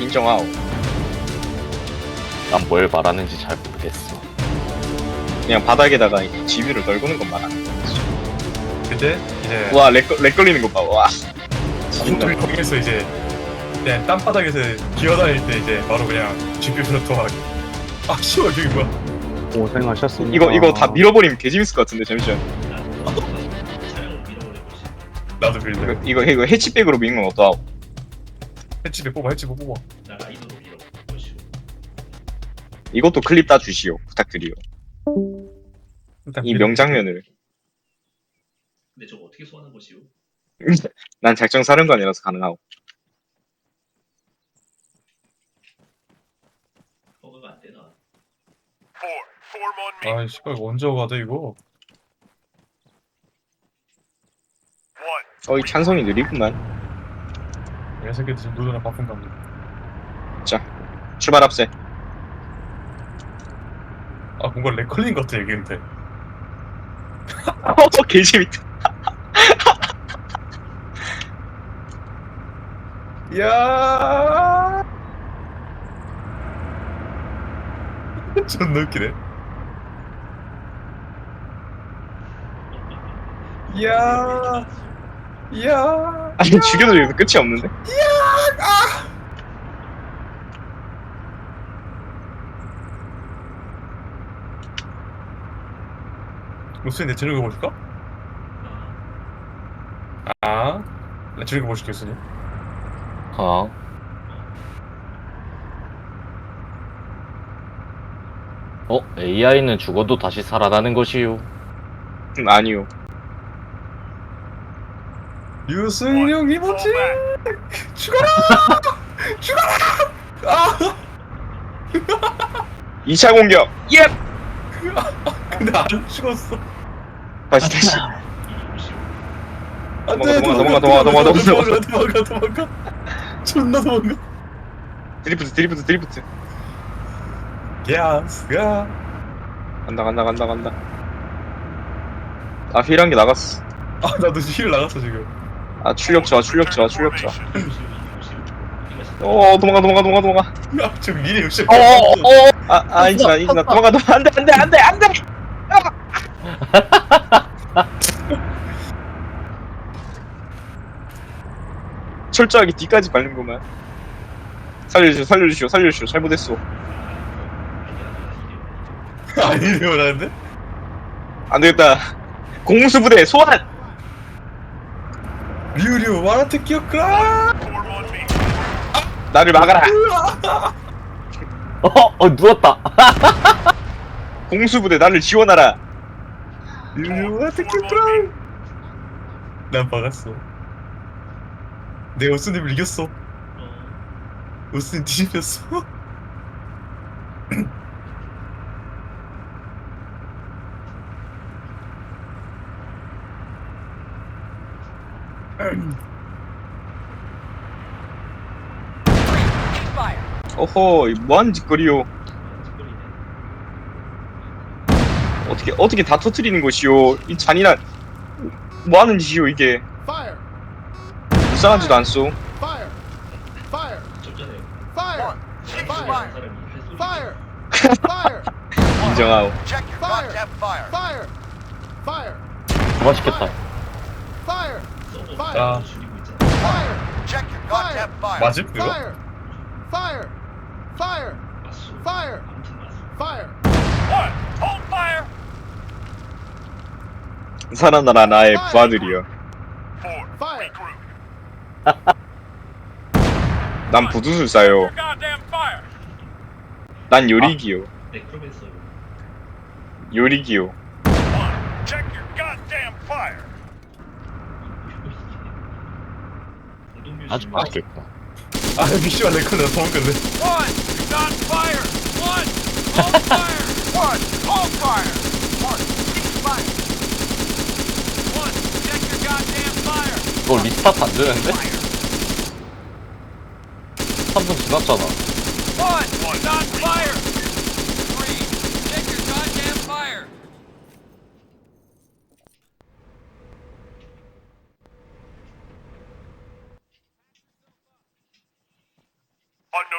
인정하오. 난 뭘 말하는지 잘 모르겠어. 그냥 바닥에다가 이 지뷰를 떨구는 것만 하는 거지. 근데 이제 와, 렉, 렉 걸리는 거 봐. 와. 분들이 거기에서 이제 그냥 땅바닥에서 기어다닐 때 이제 바로 그냥 GPU로 통하게 아 씨발 저기 뭐야 고생하셨습니다. 이거, 이거 다 밀어버리면 개재밌을 것 같은데, 잠시만. 나도 빌드 이거, 이거, 이거 해치백으로 미는 건 어떠하오? 해치배 뽑아 해치배 뽑아 이것도 클립 따 주시오. 부탁드리오. 일단 이. 명장면을. 근데 저거 어떻게 소환한 것이오? 난 작정 사령관이라서 가능하오. 허가가 안 되나? 아이 씨발 언제 가돼 이거 어이, 찬성이 느리구만. 이 새끼들 지금 노전에 바쁜 감독 출발 앞세. 아 뭔가 렉 걸린 것 같아 근데 어, 개재밌다. 야! 존나 웃기네. 야 야 아니, 죽여도 여기서 끝이 없는데? 로스인 내 재능을 보실까? 아, 나 재능을 보실게 로스님 어? 어? AI는 죽어도 다시 살아나는 것이요. 음, 아니요. 유승용 이모지 죽어라 죽어라 아 2차 공격! 예! 근데 안 죽었어 다시, 다시. 안돼 도망가, 도망가, 도망가, 도망가, 도망가 도망가 도망가 존나 도망가 드리프트, 드리프트, 드리프트. 야스가 간다, 간다, 간다, 간다. 아, 휠한 게 나갔어. 아 나도 힐 나갔어 지금 아, 출력 좋아, 출력 좋아, 출력 좋아. 어, 도망가, 도망가, 도망가, 도망가. 야 지금 미래 역시 어, 어, 어. 아, 아, 이진아, 이진아, 도망가, 도망가. 안 돼, 안 돼, 안 돼, 안 돼! 철저하게 뒤까지 밟는구만. 살려주시오, 살려주시오, 살려주시오. 잘못했어. 아니래요 나는데 안 되겠다. 공수부대 소환! 류류 마라테 기억가 나를 막아라! 어? 어, 누웠다. 공수부대 나를 지원하라! 류류 마라테 기억가 난 박았어 내 오스님을 이겼어 오스님 뒤집혔어 어허, 이 뭐하는 짓거리요. 어떻게, 어떻게 다 터트리는 것이오. 이 잔인한, 뭐하는 짓이오, 이게. 불쌍하지도 않소. 인정하오. 맛있겠다. 아. Fire! 맞음 그거? Fire! Fire! Fire! 맞소. Fire! 아무튼 맞소. Fire! 살아나라 나의 부하들이여. Fire! 난 부두술사요. 난 요리기요. 네크로맨서 요리기요. 아주 맛있겠다. 아 미씨발 내 걸려 도망갔네 이거 리스타트 안 되는데? 3분 지났잖아. Oh, Unknown